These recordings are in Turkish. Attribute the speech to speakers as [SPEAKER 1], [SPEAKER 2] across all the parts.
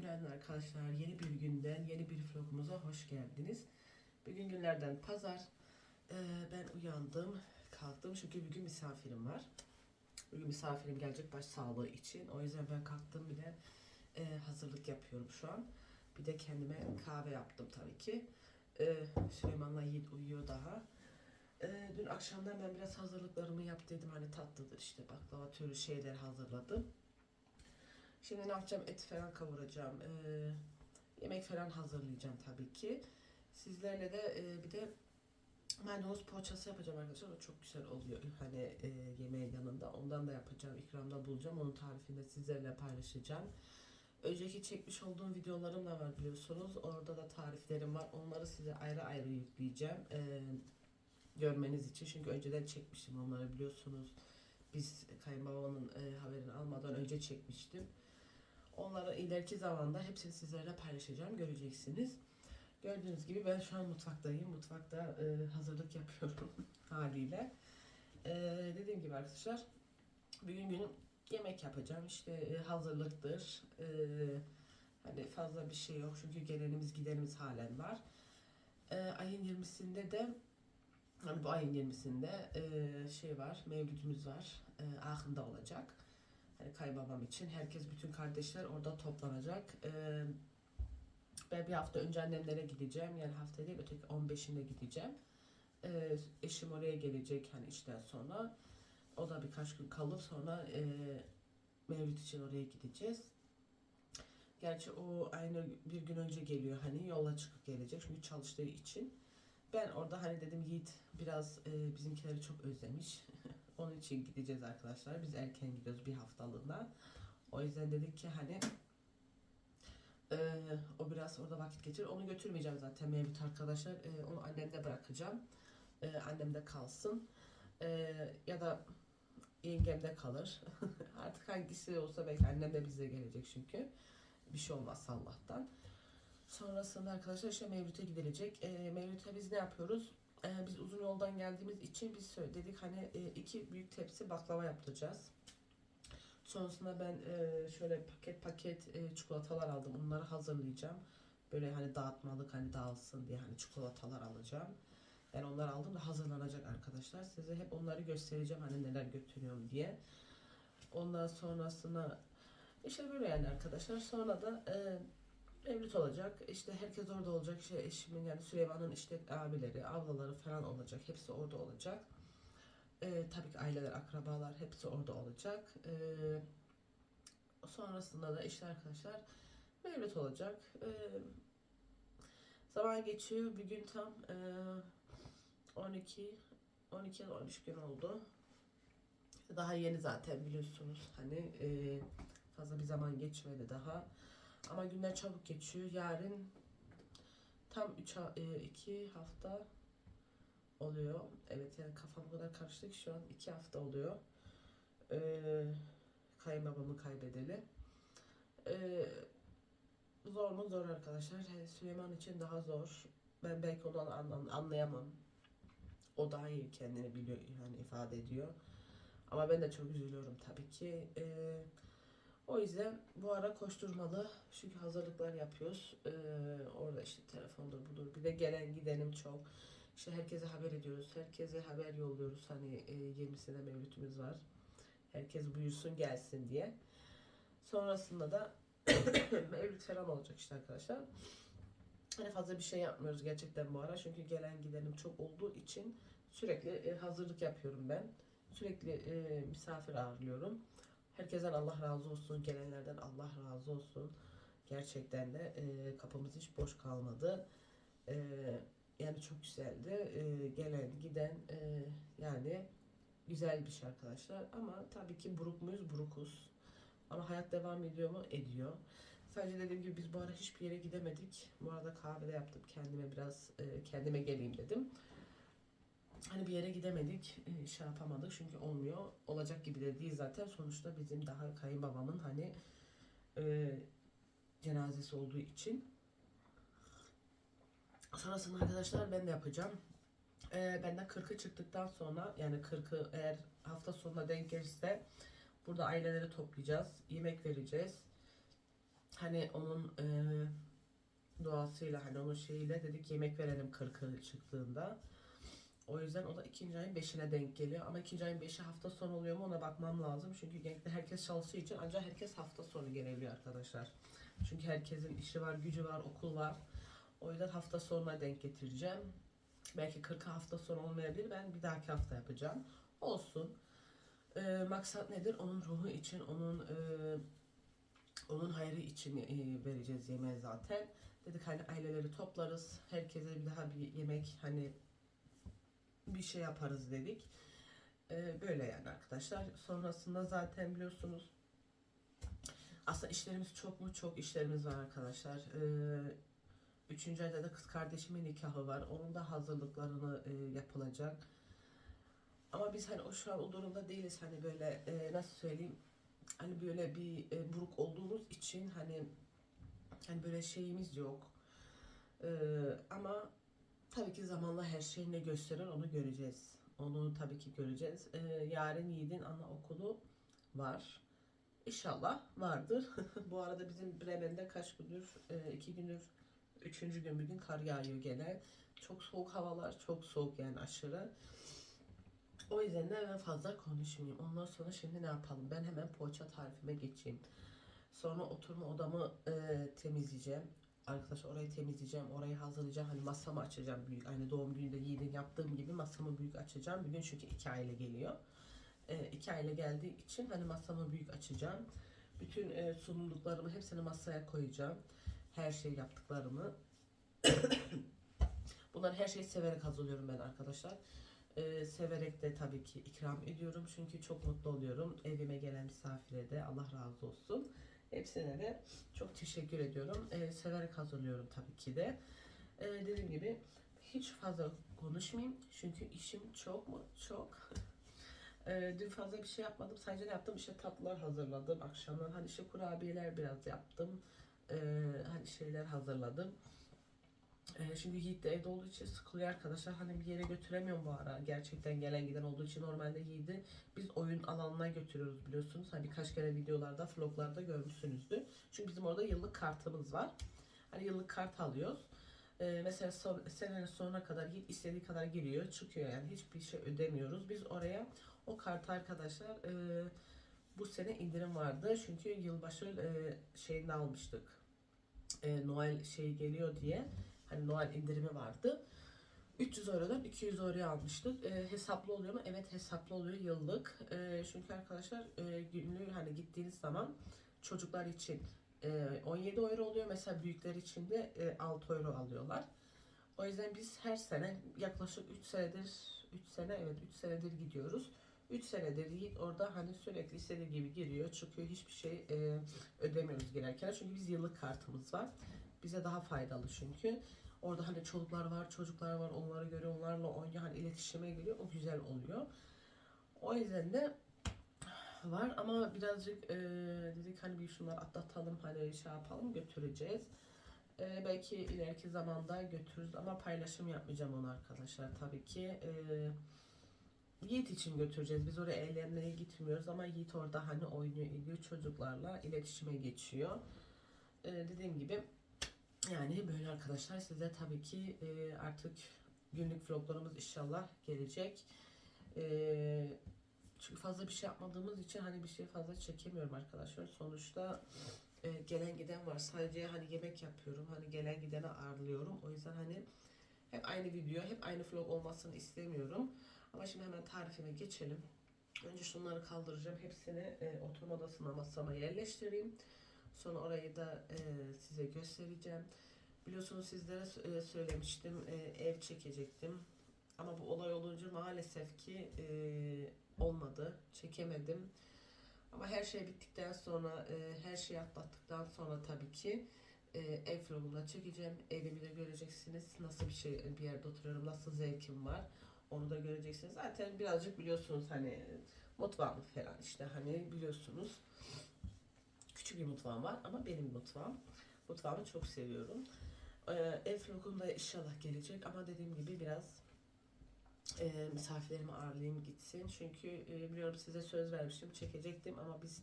[SPEAKER 1] Günaydın arkadaşlar. Yeni bir günden, yeni bir vlogumuza hoş geldiniz. Bugün günlerden pazar. Ee, ben uyandım, kalktım çünkü bugün misafirim var. Bugün misafirim gelecek baş sağlığı için. O yüzden ben kalktım bile e, hazırlık yapıyorum şu an. Bir de kendime kahve yaptım tabii ki. Ee, Süleyman'la Yiğit uyuyor daha. Ee, dün akşamdan ben biraz hazırlıklarımı yaptıydım. Hani tatlıdır işte baklava türü şeyler hazırladım. Şimdi ne yapacağım? Et falan kavuracağım. Ee, yemek falan hazırlayacağım tabii ki. Sizlerle de e, bir de maydanoz poğaçası yapacağım arkadaşlar. O çok güzel oluyor. Hani e, yemeğin yanında. Ondan da yapacağım. ikramda bulacağım. Onun tarifini de sizlerle paylaşacağım. Önceki çekmiş olduğum videolarım da var biliyorsunuz. Orada da tariflerim var. Onları size ayrı ayrı yükleyeceğim. Ee, görmeniz için. Çünkü önceden çekmiştim onları biliyorsunuz. Biz kayınbabamın e, haberini almadan önce çekmiştim. Onları ileriki zamanda hepsini sizlerle paylaşacağım. Göreceksiniz. Gördüğünüz gibi ben şu an mutfaktayım. Mutfakta e, hazırlık yapıyorum haliyle. E, dediğim gibi arkadaşlar bugün günüm yemek yapacağım. İşte e, hazırlıktır. E, hani fazla bir şey yok çünkü gelenimiz gidenimiz halen var. E, ayın 20'sinde de hani bu ayın 20'sinde e, şey var, mevlütümüz var. E, Aachen'da olacak. Hani kaybabam için. Herkes, bütün kardeşler orada toplanacak. E, ben bir hafta önce annemlere gideceğim. Yani hafta değil, öteki 15'inde gideceğim. E, eşim oraya gelecek hani işten sonra. O da birkaç gün kalıp sonra e, Mevlüt için oraya gideceğiz. Gerçi o aynı bir gün önce geliyor hani yola çıkıp gelecek çünkü çalıştığı için. Ben orada hani dedim Yiğit biraz e, bizimkileri çok özlemiş. Onun için gideceğiz arkadaşlar. Biz erken gidiyoruz bir haftalığına. O yüzden dedik ki hani e, o biraz orada vakit geçirir. Onu götürmeyeceğim zaten Mevlüt arkadaşlar. E, onu annemde bırakacağım. E, annemde kalsın. E, ya da yengemde kalır. Artık hangisi olsa belki annem de bize gelecek çünkü. Bir şey olmaz Allah'tan. Sonrasında arkadaşlar işte Mevlüt'e gidilecek. E, Mevlüt'e biz ne yapıyoruz? E, biz uzun yoldan geldiğimiz için biz söyledik hani e, iki büyük tepsi baklava yaptıracağız. Sonrasında ben e, şöyle paket paket e, çikolatalar aldım. Onları hazırlayacağım. Böyle hani dağıtmalık hani dağılsın diye hani çikolatalar alacağım. Ben onları aldım da hazırlanacak arkadaşlar. Size hep onları göstereceğim hani neler götürüyorum diye. Ondan sonrasında işte böyle yani arkadaşlar. Sonra da e, Mevlüt olacak. İşte herkes orada olacak. İşte eşimin yani Süleyman'ın işte abileri, ablaları falan olacak. Hepsi orada olacak. Ee, tabii ki aileler, akrabalar hepsi orada olacak. Ee, sonrasında da işte arkadaşlar Mevlüt olacak. Ee, zaman geçiyor. Bir gün tam e, 12 12 ya da 13 gün oldu. Daha yeni zaten biliyorsunuz. Hani e, fazla bir zaman geçmedi daha. Ama günler çabuk geçiyor. Yarın tam 3 2 hafta oluyor. Evet yani kafam o kadar karıştı ki şu an 2 hafta oluyor. Ee, kayınbabamı kaybedeli. Ee, zor mu? Zor arkadaşlar. He, Süleyman için daha zor. Ben belki onu an- an- anlayamam. O daha iyi kendini biliyor yani ifade ediyor. Ama ben de çok üzülüyorum tabii ki. Ee, o yüzden bu ara koşturmalı. Çünkü hazırlıklar yapıyoruz. Ee, orada işte telefondur budur. Bir de gelen gidenim çok. İşte herkese haber ediyoruz. Herkese haber yolluyoruz. Hani e, 20'sinde mevlütümüz var. Herkes buyursun gelsin diye. Sonrasında da mevlüt falan olacak işte arkadaşlar. Hani fazla bir şey yapmıyoruz gerçekten bu ara. Çünkü gelen gidenim çok olduğu için sürekli e, hazırlık yapıyorum ben. Sürekli e, misafir ağırlıyorum. Herkesten Allah razı olsun. Gelenlerden Allah razı olsun. Gerçekten de e, kapımız hiç boş kalmadı. E, yani çok güzeldi. E, gelen giden e, yani güzel bir şey arkadaşlar. Ama tabii ki buruk muyuz? Burukuz. Ama hayat devam ediyor mu? Ediyor. Sadece dediğim gibi biz bu ara hiçbir yere gidemedik. Bu arada kahvede yaptım. Kendime biraz e, kendime geleyim dedim. Hani bir yere gidemedik, e, şey yapamadık çünkü olmuyor. Olacak gibi de değil zaten. Sonuçta bizim daha kayınbabamın hani e, cenazesi olduğu için. Sonrasında arkadaşlar ben de yapacağım. E, benden 40'ı çıktıktan sonra yani 40'ı eğer hafta sonuna denk gelirse burada aileleri toplayacağız. Yemek vereceğiz. hani onun e, doğasıyla hani onun şeyiyle dedik yemek verelim kırkı çıktığında. O yüzden o da ikinci ayın beşine denk geliyor. Ama ikinci ayın beşi hafta sonu oluyor mu ona bakmam lazım. Çünkü genellikle herkes çalıştığı için ancak herkes hafta sonu gelebiliyor arkadaşlar. Çünkü herkesin işi var, gücü var, okul var. O yüzden hafta sonuna denk getireceğim. Belki 40 hafta sonu olmayabilir. Ben bir dahaki hafta yapacağım. Olsun. Ee, maksat nedir? Onun ruhu için, onun e, onun hayrı için e, vereceğiz yemeği zaten. Dedik hani aileleri toplarız. Herkese bir daha bir yemek hani bir şey yaparız dedik. Ee, böyle yani arkadaşlar. Sonrasında zaten biliyorsunuz aslında işlerimiz çok mu? Çok işlerimiz var arkadaşlar. Ee, üçüncü ayda da kız kardeşimin nikahı var. Onun da hazırlıklarını e, yapılacak. Ama biz hani o şu an o durumda değiliz. Hani böyle e, nasıl söyleyeyim? Hani böyle bir e, buruk olduğumuz için hani hani böyle şeyimiz yok. Ee, ama tabii ki zamanla her şey ne gösterir onu göreceğiz. Onu tabii ki göreceğiz. Ee, yarın Yiğit'in anaokulu var. İnşallah vardır. Bu arada bizim Bremen'de kaç gündür, e, iki gündür, üçüncü gün bugün kar yağıyor gene. Çok soğuk havalar, çok soğuk yani aşırı. O yüzden de ben fazla konuşmayayım. Ondan sonra şimdi ne yapalım? Ben hemen poğaça tarifime geçeyim. Sonra oturma odamı e, temizleyeceğim. Arkadaşlar orayı temizleyeceğim, orayı hazırlayacağım. Hani masamı açacağım büyük. Aynı doğum gününde yiğidin yaptığım gibi masamı büyük açacağım. Bugün çünkü iki aile geliyor. E, iki aile geldiği için hani masamı büyük açacağım. Bütün e, sunumluklarımı hepsini masaya koyacağım. Her şey yaptıklarımı. Bunları her şeyi severek hazırlıyorum ben arkadaşlar. E, severek de tabii ki ikram ediyorum. Çünkü çok mutlu oluyorum. Evime gelen misafire de Allah razı olsun. Hepsine de çok teşekkür ediyorum. E, severek hazırlıyorum tabii ki de. E, dediğim gibi hiç fazla konuşmayayım. Çünkü işim çok mu? Çok. E, dün fazla bir şey yapmadım. Sadece ne yaptım? İşte tatlılar hazırladım. Akşamdan hani işte kurabiyeler biraz yaptım. E, hani şeyler hazırladım. E, şimdi Yiğit de evde olduğu için sıkılıyor arkadaşlar. Hani bir yere götüremiyorum bu ara. Gerçekten gelen giden olduğu için normalde Yiğit'i biz oyun alanına götürüyoruz biliyorsunuz. Hani birkaç kere videolarda, vloglarda görmüşsünüzdür. Çünkü bizim orada yıllık kartımız var. Hani yıllık kart alıyoruz. Ee, mesela son, senenin sonuna kadar Yiğit istediği kadar giriyor, çıkıyor yani hiçbir şey ödemiyoruz. Biz oraya o kartı arkadaşlar e, bu sene indirim vardı. Çünkü yılbaşı e, şeyini almıştık. E, Noel şey geliyor diye. Hani Noel indirimi vardı. 300 eurodan 200 euroya almıştık. E, hesaplı oluyor mu? Evet hesaplı oluyor yıllık. E, çünkü arkadaşlar e, günlük hani gittiğiniz zaman çocuklar için e, 17 euro oluyor. Mesela büyükler için de e, 6 euro alıyorlar. O yüzden biz her sene yaklaşık 3 senedir 3 sene evet 3 senedir gidiyoruz. 3 senedir orada hani sürekli istediği gibi giriyor çıkıyor hiçbir şey e, ödemiyoruz girerken. Çünkü biz yıllık kartımız var. Bize daha faydalı çünkü. Orada hani çocuklar var, çocuklar var, onları görüyor, onlarla oynuyor, hani iletişime giriyor, o güzel oluyor. O yüzden de var ama birazcık e, dedik hani bir şunları atlatalım, hani şey yapalım, götüreceğiz. E, belki ileriki zamanda götürürüz ama paylaşım yapmayacağım onu arkadaşlar tabii ki. E, Yiğit için götüreceğiz. Biz oraya eğlenmeye gitmiyoruz ama Yiğit orada hani oynuyor, ediyor çocuklarla iletişime geçiyor. E, dediğim gibi yani böyle arkadaşlar size tabii ki e, artık günlük vloglarımız inşallah gelecek. E, çünkü fazla bir şey yapmadığımız için hani bir şey fazla çekemiyorum arkadaşlar. Sonuçta e, gelen giden var. Sadece hani yemek yapıyorum. Hani gelen gidene ağırlıyorum. O yüzden hani hep aynı video, hep aynı vlog olmasını istemiyorum. Ama şimdi hemen tarifime geçelim. Önce şunları kaldıracağım. Hepsini e, oturma odasına masama yerleştireyim. Sonra orayı da e, size göstereceğim. Biliyorsunuz sizlere e, söylemiştim e, ev çekecektim. Ama bu olay olunca maalesef ki e, olmadı. Çekemedim. Ama her şey bittikten sonra, e, her şeyi atlattıktan sonra tabii ki e, ev vlogunda çekeceğim. Evimi de göreceksiniz. Nasıl bir şey bir yerde oturuyorum, nasıl zevkim var. Onu da göreceksiniz. Zaten birazcık biliyorsunuz hani mutfağım falan işte hani biliyorsunuz. Küçük bir mutfağım var ama benim mutfağım. Mutfağımı çok seviyorum. Ee, ev vlogunda inşallah gelecek ama dediğim gibi biraz e, misafirlerimi ağırlayayım gitsin. Çünkü e, biliyorum size söz vermiştim çekecektim ama biz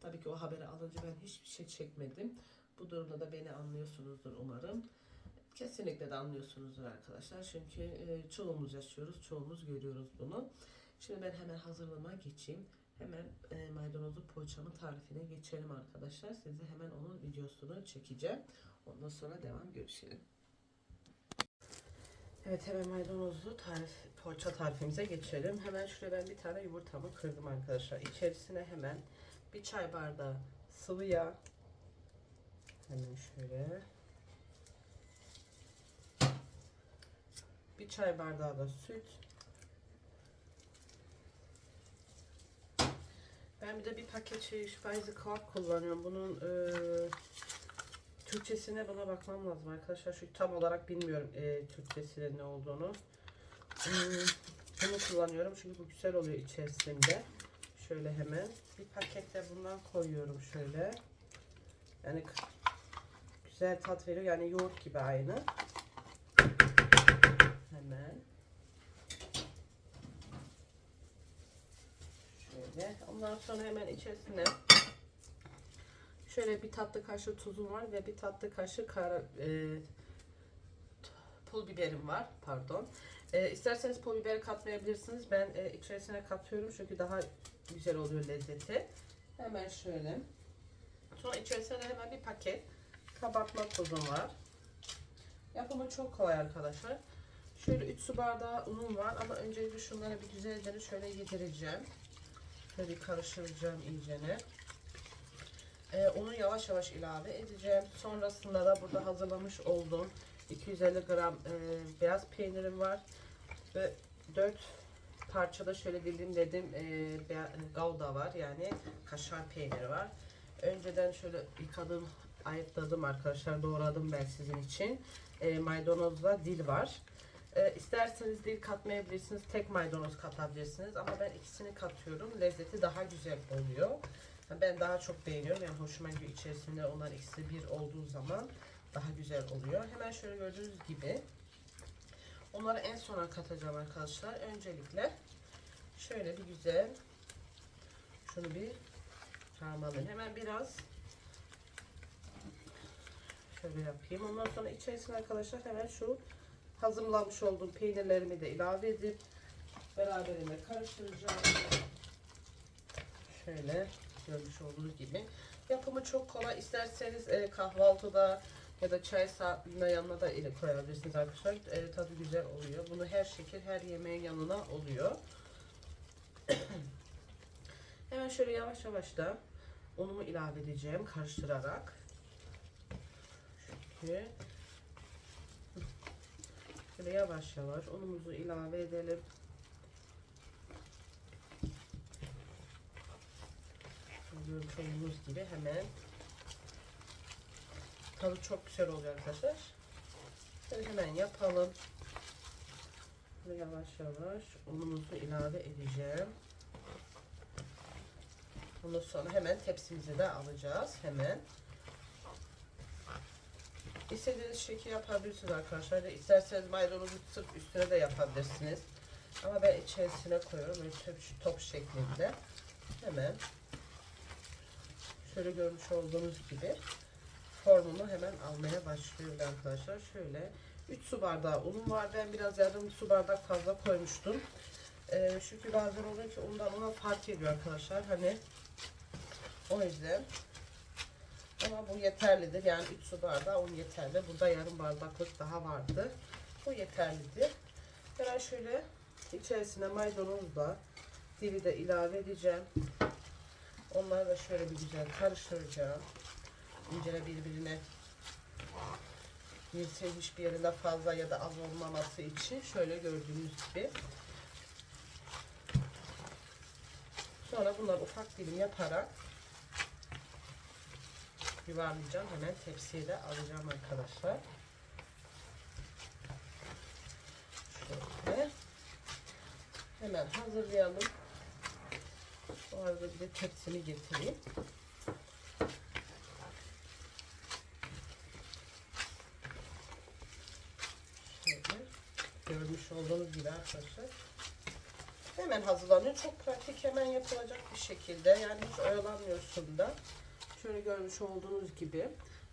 [SPEAKER 1] tabii ki o haberi alınca ben hiçbir şey çekmedim. Bu durumda da beni anlıyorsunuzdur umarım. Kesinlikle de anlıyorsunuzdur arkadaşlar. Çünkü e, çoğumuz yaşıyoruz, çoğumuz görüyoruz bunu. Şimdi ben hemen hazırlığıma geçeyim. Hemen e, maydanozlu poğaçamın tarifine geçelim arkadaşlar. Size hemen onun videosunu çekeceğim. Ondan sonra devam görüşelim. Evet hemen maydanozlu tarif, poğaça tarifimize geçelim. Hemen şuraya ben bir tane yumurtamı kırdım arkadaşlar. İçerisine hemen bir çay bardağı sıvı yağ. Hemen şöyle. Bir çay bardağı da süt. Ben bir de bir paket şey Speise Kork kullanıyorum. Bunun e, Türkçesine buna bakmam lazım arkadaşlar. Çünkü tam olarak bilmiyorum e, Türkçesinin ne olduğunu. Hmm, bunu kullanıyorum çünkü bu güzel oluyor içerisinde. Şöyle hemen bir pakette bundan koyuyorum şöyle. Yani güzel tat veriyor. Yani yoğurt gibi aynı. Hemen. Şöyle. Ondan sonra hemen içerisine şöyle bir tatlı kaşığı tuzum var ve bir tatlı kaşığı kara, e, pul biberim var. Pardon. E, isterseniz pul biberi katmayabilirsiniz. Ben e, içerisine katıyorum çünkü daha güzel oluyor lezzeti. Hemen şöyle. Sonra içerisine hemen bir paket kabartma tuzum var. Yapımı çok kolay arkadaşlar. Şöyle 3 su bardağı unum var ama öncelikle şunları bir güzelce şöyle yedireceğim. Şöyle karıştıracağım iyicene. Ee, onu yavaş yavaş ilave edeceğim. Sonrasında da burada hazırlamış olduğum 250 gram e, beyaz peynirim var. Ve 4 parçada şöyle dilimledim e, beya- gouda var yani kaşar peyniri var. Önceden şöyle yıkadım, ayıkladım arkadaşlar doğradım ben sizin için. E, maydanozla dil var. E, isterseniz dil katmayabilirsiniz, tek maydanoz katabilirsiniz ama ben ikisini katıyorum. Lezzeti daha güzel oluyor. Ben daha çok beğeniyorum. Yani hoşuma gidiyor içerisinde onlar ikisi bir olduğu zaman daha güzel oluyor. Hemen şöyle gördüğünüz gibi onları en sona katacağım arkadaşlar. Öncelikle şöyle bir güzel şunu bir harmanlayayım. Hemen biraz şöyle yapayım. Ondan sonra içerisine arkadaşlar hemen şu hazırlamış olduğum peynirlerimi de ilave edip beraberinde karıştıracağım. Şöyle görmüş olduğunuz gibi. Yapımı çok kolay. İsterseniz e, kahvaltıda ya da çay saatinde yanına da ile koyabilirsiniz arkadaşlar. E, tadı güzel oluyor. Bunu her şekil her yemeğin yanına oluyor. Hemen şöyle yavaş yavaş da unumu ilave edeceğim karıştırarak. Şöyle. Şöyle yavaş yavaş unumuzu ilave edelim. Görmüş olduğunuz gibi hemen tadı çok güzel oluyor arkadaşlar. Şöyle hemen yapalım. Şöyle yavaş yavaş unumuzu ilave edeceğim. Ondan sonra hemen tepsimize de alacağız. Hemen. İstediğiniz şekil yapabilirsiniz arkadaşlar. İsterseniz maydanozu sırf üstüne de yapabilirsiniz. Ama ben içerisine koyuyorum. Böyle top, top şeklinde. Hemen şöyle görmüş olduğunuz gibi formunu hemen almaya başlıyorum arkadaşlar. Şöyle 3 su bardağı unum var. Ben biraz yarım su bardak fazla koymuştum. Ee, çünkü bazen oluyor ki undan una fark ediyor arkadaşlar. Hani o yüzden ama bu yeterlidir. Yani 3 su bardağı un yeterli. Burada yarım bardaklık daha vardı. Bu yeterlidir. Hemen şöyle içerisine maydanozla dili de ilave edeceğim. Onları da şöyle bir güzel karıştıracağım. İyice birbirine girse hiçbir yerinde fazla ya da az olmaması için şöyle gördüğünüz gibi. Sonra bunları ufak dilim yaparak yuvarlayacağım. Hemen tepsiye de alacağım arkadaşlar. Şöyle. Hemen hazırlayalım. Bu arada bir de tepsimi getireyim. Şöyle görmüş olduğunuz gibi arkadaşlar. Hemen hazırlanıyor. Çok pratik hemen yapılacak bir şekilde. Yani hiç oyalanmıyorsun da. Şöyle görmüş olduğunuz gibi.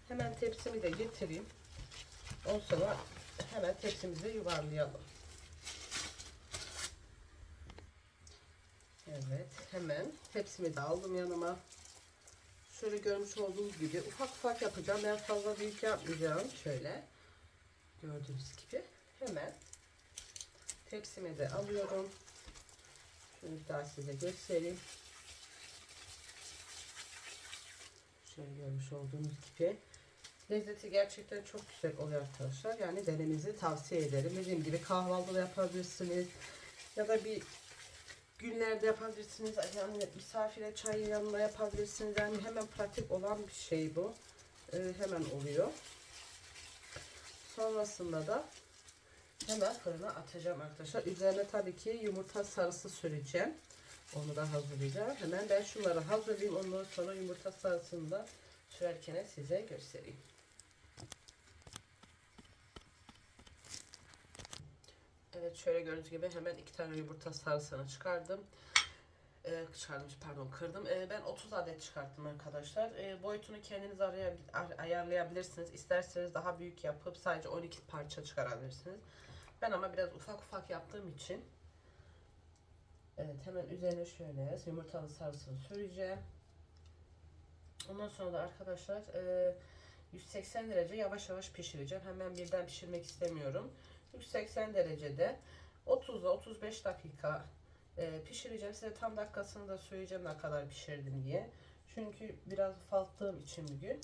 [SPEAKER 1] Hemen tepsimi de getireyim. Ondan sonra hemen tepsimizi yuvarlayalım. Evet hemen tepsimi de aldım yanıma. Şöyle görmüş olduğunuz gibi ufak ufak yapacağım. Ben fazla büyük yapmayacağım. Şöyle gördüğünüz gibi hemen tepsimi de alıyorum. Şunu daha size göstereyim. Şöyle görmüş olduğunuz gibi. Lezzeti gerçekten çok güzel oluyor arkadaşlar. Yani denemenizi tavsiye ederim. Dediğim gibi kahvaltıda yapabilirsiniz. Ya da bir günlerde yapabilirsiniz. Yani misafire çay yanında yapabilirsiniz. Yani hemen pratik olan bir şey bu. Ee, hemen oluyor. Sonrasında da hemen fırına atacağım arkadaşlar. Üzerine tabii ki yumurta sarısı süreceğim. Onu da hazırlayacağım. Hemen ben şunları hazırlayayım. Ondan sonra yumurta sarısını da sürerken size göstereyim. Evet şöyle gördüğünüz gibi hemen iki tane yumurta sarısını çıkardım. Ee, çıkardım pardon kırdım. Ee, ben 30 adet çıkarttım arkadaşlar. Ee, boyutunu kendiniz araya, ay- ayarlayabilirsiniz. İsterseniz daha büyük yapıp sadece 12 parça çıkarabilirsiniz. Ben ama biraz ufak ufak yaptığım için Evet hemen üzerine şöyle yumurtalı sarısını süreceğim. Ondan sonra da arkadaşlar e, 180 derece yavaş yavaş pişireceğim. Hemen birden pişirmek istemiyorum. 180 derecede 30 ile 35 dakika e, pişireceğim. Size tam dakikasını da söyleyeceğim ne kadar pişirdim diye. Çünkü biraz ufalttığım için bugün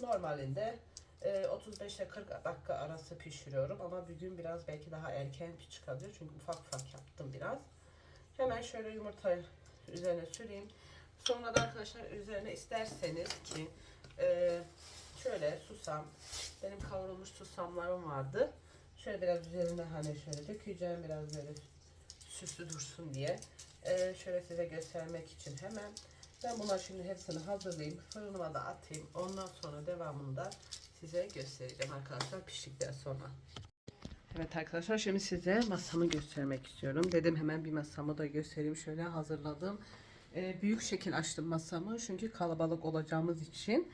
[SPEAKER 1] normalinde e, 35 ile 40 dakika arası pişiriyorum. Ama bugün biraz belki daha erken çıkabilir. Çünkü ufak ufak yaptım biraz. Hemen şöyle yumurtayı üzerine süreyim. Sonra da arkadaşlar üzerine isterseniz ki e, şöyle susam, benim kavrulmuş susamlarım vardı. Şöyle biraz üzerine hani şöyle dökeceğim biraz böyle süslü dursun diye. E, şöyle size göstermek için hemen. Ben buna şimdi hepsini hazırlayayım. Fırınıma da atayım. Ondan sonra devamını da size göstereceğim arkadaşlar piştikten sonra. Evet arkadaşlar şimdi size masamı göstermek istiyorum. Dedim hemen bir masamı da göstereyim. Şöyle hazırladım. Ee, büyük şekil açtım masamı. Çünkü kalabalık olacağımız için.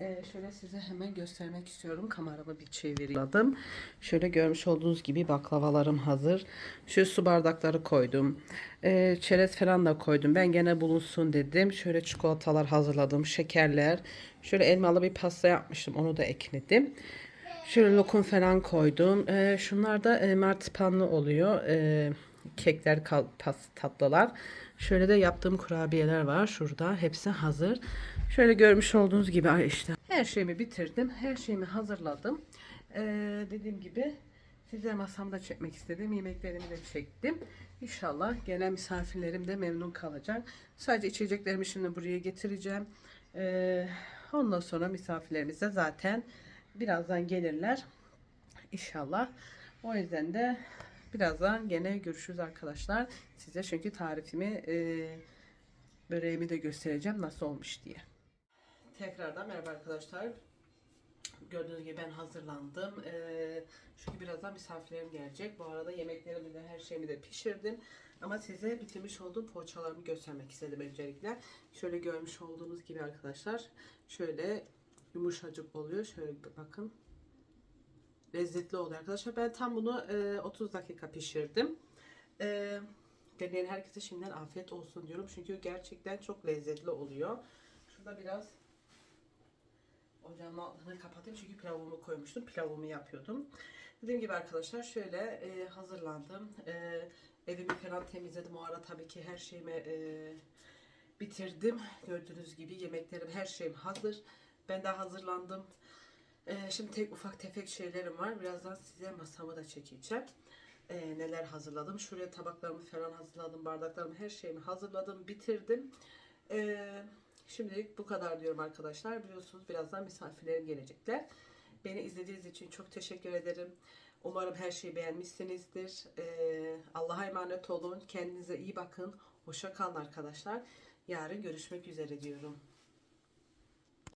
[SPEAKER 1] Ee, şöyle size hemen göstermek istiyorum. Kameramı bir çevireyim. Şöyle görmüş olduğunuz gibi baklavalarım hazır. Şu su bardakları koydum. Ee, çerez falan da koydum. Ben gene bulunsun dedim. Şöyle çikolatalar hazırladım. Şekerler. Şöyle elmalı bir pasta yapmıştım. Onu da ekledim. Şöyle lokum falan koydum. Ee, şunlar da e, marsipanlı oluyor. Ee, kekler, kal, pas, tatlılar. Şöyle de yaptığım kurabiyeler var şurada. Hepsi hazır. Şöyle görmüş olduğunuz gibi ay işte her şeyimi bitirdim. Her şeyimi hazırladım. Ee, dediğim gibi size masamda çekmek istedim. Yemeklerimi de çektim. İnşallah gelen misafirlerim de memnun kalacak. Sadece içeceklerimi şimdi buraya getireceğim. Ee, ondan sonra misafirlerimiz de zaten birazdan gelirler. İnşallah. O yüzden de birazdan gene görüşürüz arkadaşlar. Size çünkü tarifimi e, böreğimi de göstereceğim nasıl olmuş diye. Tekrardan merhaba arkadaşlar. Gördüğünüz gibi ben hazırlandım. Ee, çünkü birazdan misafirlerim gelecek. Bu arada yemeklerimi de her şeyimi de pişirdim. Ama size bitirmiş olduğum poğaçalarımı göstermek istedim öncelikle. Şöyle görmüş olduğunuz gibi arkadaşlar. Şöyle yumuşacık oluyor. Şöyle bakın. Lezzetli oluyor arkadaşlar. Ben tam bunu e, 30 dakika pişirdim. E, deneyen herkese şimdiden afiyet olsun diyorum. Çünkü gerçekten çok lezzetli oluyor. Şurada biraz ocağın altını kapatayım çünkü pilavımı koymuştum. Pilavımı yapıyordum. Dediğim gibi arkadaşlar şöyle e, hazırlandım. E, evimi falan temizledim. O ara tabii ki her şeyimi e, bitirdim. Gördüğünüz gibi yemeklerim her şeyim hazır. Ben de hazırlandım. Ee, şimdi tek ufak tefek şeylerim var. Birazdan size masamı da çekeceğim. Ee, neler hazırladım. Şuraya tabaklarımı falan hazırladım. Bardaklarımı her şeyimi hazırladım. Bitirdim. Ee, şimdilik bu kadar diyorum arkadaşlar. Biliyorsunuz birazdan misafirlerim gelecekler. Beni izlediğiniz için çok teşekkür ederim. Umarım her şeyi beğenmişsinizdir. Ee, Allah'a emanet olun. Kendinize iyi bakın. Hoşça kalın arkadaşlar. Yarın görüşmek üzere diyorum.